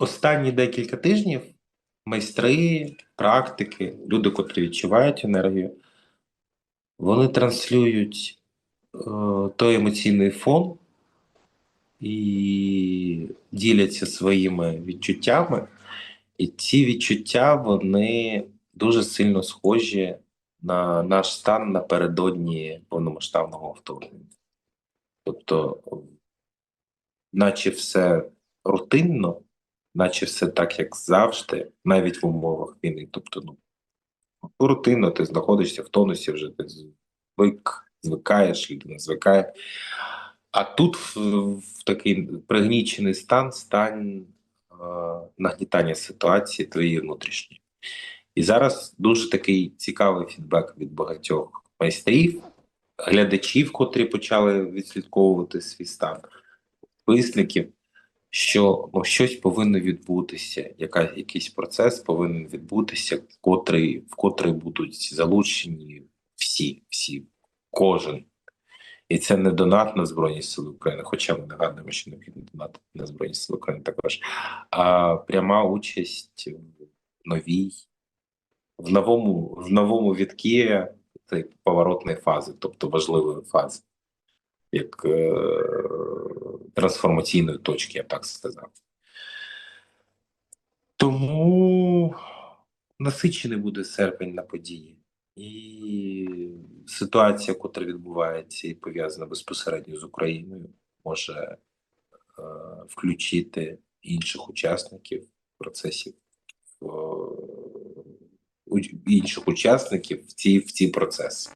останні декілька тижнів майстри, практики, люди, котрі відчувають енергію, вони транслюють е, той емоційний фон і діляться своїми відчуттями. І ці відчуття вони дуже сильно схожі на наш стан напередодні повномасштабного вторгнення. Тобто, наче все рутинно, наче все так, як завжди, навіть в умовах війни. Тобто, ну, рутинно ти знаходишся в тонусі, вже ти звик, звикаєш, людина звикає. А тут в, в такий пригнічений стан, стан е, нагнітання ситуації твоєї внутрішньої. І зараз дуже такий цікавий фідбек від багатьох майстрів, глядачів, котрі почали відслідковувати свій стан, висників, що ну, щось повинно відбутися, яка, якийсь процес повинен відбутися, котрий, в котрий будуть залучені всі, всі, кожен. І це не донат на Збройні Сили України, хоча ми нагадуємо, що необхідно донат на Збройні Сили України також, а пряма участь в новій, в новому, в новому відкі поворотної фази, тобто важливої фази, як е, трансформаційної точки, я б так сказав. Тому насичений буде серпень на події. І ситуація, яка відбувається і пов'язана безпосередньо з Україною, може е, включити інших учасників процесів, е, інших учасників в ці, в ці процеси.